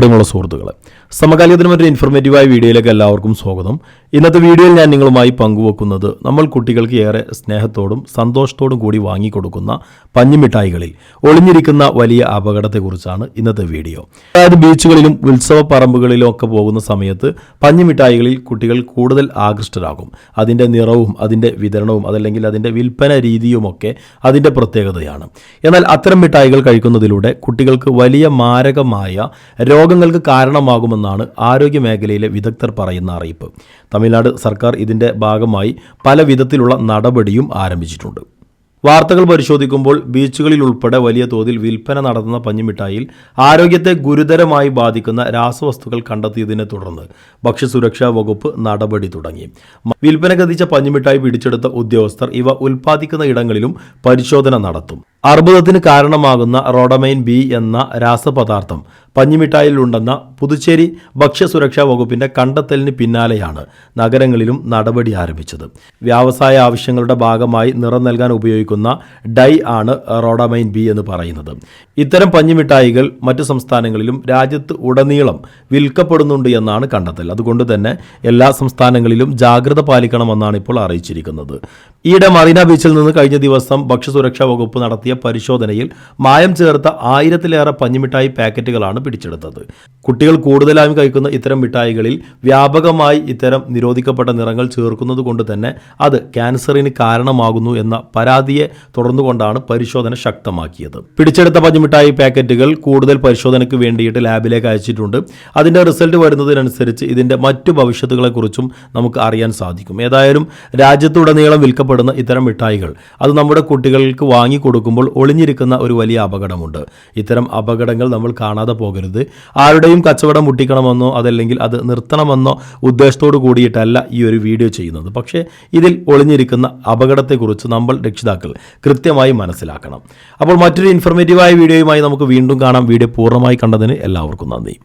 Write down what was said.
പ്രിയമുള്ള സുഹൃത്തുക്കളെ സമകാലിക മറ്റൊരു ഇൻഫോർമേറ്റീവായ വീഡിയോയിലേക്ക് എല്ലാവർക്കും സ്വാഗതം. ഇന്നത്തെ വീഡിയോയിൽ ഞാൻ നിങ്ങളുമായി പങ്കുവെക്കുന്നത് നമ്മൾ കുട്ടികൾക്ക് ഏറെ സ്നേഹത്തോടും സന്തോഷത്തോടും കൂടി വാങ്ങിക്കൊടുക്കുന്ന പഞ്ഞിമിഠായികളിൽ ഒളിഞ്ഞിരിക്കുന്ന വലിയ അപകടത്തെക്കുറിച്ചാണ് ഇന്നത്തെ വീഡിയോ. അതായത് ബീച്ചുകളിലും ഉത്സവ പറമ്പുകളിലും ഒക്കെ പോകുന്ന സമയത്ത് പഞ്ഞിമിഠായികളിൽ കുട്ടികൾ കൂടുതൽ ആകൃഷ്ടരാകും. അതിന്റെ നിറവും അതിന്റെ വിതരണവും അതല്ലെങ്കിൽ അതിന്റെ വിൽപ്പന രീതിയുമൊക്കെ അതിന്റെ പ്രത്യേകതയാണ്. എന്നാൽ അത്തരം മിഠായികൾ കഴിക്കുന്നതിലൂടെ കുട്ടികൾക്ക് വലിയ മാരകമായ രോഗങ്ങൾക്ക് കാരണമാകുമെന്നാണ് ആരോഗ്യ മേഖലയിലെ വിദഗ്ധർ പറയുന്ന അറിയിപ്പ്. തമിഴ്നാട് സർക്കാർ ഇതിന്റെ ഭാഗമായി പല വിധത്തിലുള്ള നടപടിയും ആരംഭിച്ചിട്ടുണ്ട്. വാർത്തകൾ പരിശോധിക്കുമ്പോൾ ബീച്ചുകളിൽ ഉൾപ്പെടെ വലിയ തോതിൽ വിൽപ്പന നടത്തുന്ന പഞ്ഞിമിഠായിൽ ആരോഗ്യത്തെ ഗുരുതരമായി ബാധിക്കുന്ന രാസവസ്തുക്കൾ കണ്ടെത്തിയതിനെ തുടർന്ന് ഭക്ഷ്യസുരക്ഷാ വകുപ്പ് നടപടി തുടങ്ങി. വിൽപ്പന കത്തിച്ച പഞ്ഞിമിഠായി പിടിച്ചെടുത്ത ഉദ്യോഗസ്ഥർ ഇവ ഉൽപ്പാദിക്കുന്ന ഇടങ്ങളിലും പരിശോധന നടത്തും. അർബുദത്തിന് കാരണമാകുന്ന റോഡമൈൻ ബി എന്ന രാസപദാർത്ഥം പഞ്ഞിമിഠായിലുണ്ടെന്ന പുതുച്ചേരി ഭക്ഷ്യസുരക്ഷാ വകുപ്പിന്റെ കണ്ടെത്തലിന് പിന്നാലെയാണ് നഗരങ്ങളിലും നടപടി ആരംഭിച്ചത്. വ്യാവസായ ആവശ്യങ്ങളുടെ ഭാഗമായി നിറം നൽകാൻ ഉപയോഗിക്കുന്ന ഡൈ ആണ് റോഡമൈൻ ബി എന്ന് പറയുന്നത്. ഇത്തരം പഞ്ഞിമിഠായികൾ മറ്റു സംസ്ഥാനങ്ങളിലും രാജ്യത്ത് ഉടനീളം വിൽക്കപ്പെടുന്നുണ്ട് എന്നാണ് കണ്ടെത്തൽ. അതുകൊണ്ട് തന്നെ എല്ലാ സംസ്ഥാനങ്ങളിലും ജാഗ്രത പാലിക്കണമെന്നാണ് ഇപ്പോൾ അറിയിച്ചിരിക്കുന്നത്. ഈയിടെ മറീന ബീച്ചിൽ നിന്ന് കഴിഞ്ഞ ദിവസം ഭക്ഷ്യസുരക്ഷാ വകുപ്പ് നടത്തിയ പരിശോധനയിൽ മായം ചേർത്ത ആയിരത്തിലേറെ പഞ്ഞിമിഠായി പാക്കറ്റുകളാണ് പിടിച്ചെടുത്തത്. കുട്ടികൾ കൂടുതലായും കഴിക്കുന്ന ഇത്തരം മിഠായികളിൽ വ്യാപകമായി ഇത്തരം നിരോധിക്കപ്പെട്ട നിറങ്ങൾ ചേർക്കുന്നത് കൊണ്ട് തന്നെ അത് ക്യാൻസറിന് കാരണമാകുന്നു എന്ന പരാതിയെ തുടർന്നുകൊണ്ടാണ് പരിശോധന ശക്തമാക്കിയത്. പിടിച്ചെടുത്ത പഞ്ഞിമിഠായി പാക്കറ്റുകൾ കൂടുതൽ പരിശോധനയ്ക്ക് വേണ്ടിയിട്ട് ലാബിലേക്ക് അയച്ചിട്ടുണ്ട്. അതിന്റെ റിസൾട്ട് വരുന്നതിനനുസരിച്ച് ഇതിന്റെ മറ്റു ഭവിഷ്യത്തുകളെക്കുറിച്ചും നമുക്ക് അറിയാൻ സാധിക്കും. ഏതായാലും രാജ്യത്തുടനീളം വിൽക്കപ്പെടുന്ന ഇത്തരം മിഠായികൾ അത് നമ്മുടെ കുട്ടികൾക്ക് വാങ്ങി കൊടുക്കുമ്പോൾ ഒളിഞ്ഞിരിക്കുന്ന ഒരു വലിയ അപകടമുണ്ട്. ഇത്തരം അപകടങ്ങൾ നമ്മൾ കാണാതെ പോകരുത്. ആരുടെയും കച്ചവടം മുട്ടിക്കണമെന്നോ അതല്ലെങ്കിൽ അത് നിർത്തണമെന്നോ ഉദ്ദേശത്തോടു കൂടിയിട്ടല്ല ഈ ഒരു വീഡിയോ ചെയ്യുന്നത്. പക്ഷേ ഇതിൽ ഒളിഞ്ഞിരിക്കുന്ന അപകടത്തെക്കുറിച്ച് നമ്മൾ രക്ഷിതാക്കൾ കൃത്യമായി മനസ്സിലാക്കണം. അപ്പോൾ മറ്റൊരു ഇൻഫർമേറ്റീവായ വീഡിയോയുമായി നമുക്ക് വീണ്ടും കാണാം. വീഡിയോ പൂർണമായി കണ്ടതിന് എല്ലാവർക്കും നന്ദി.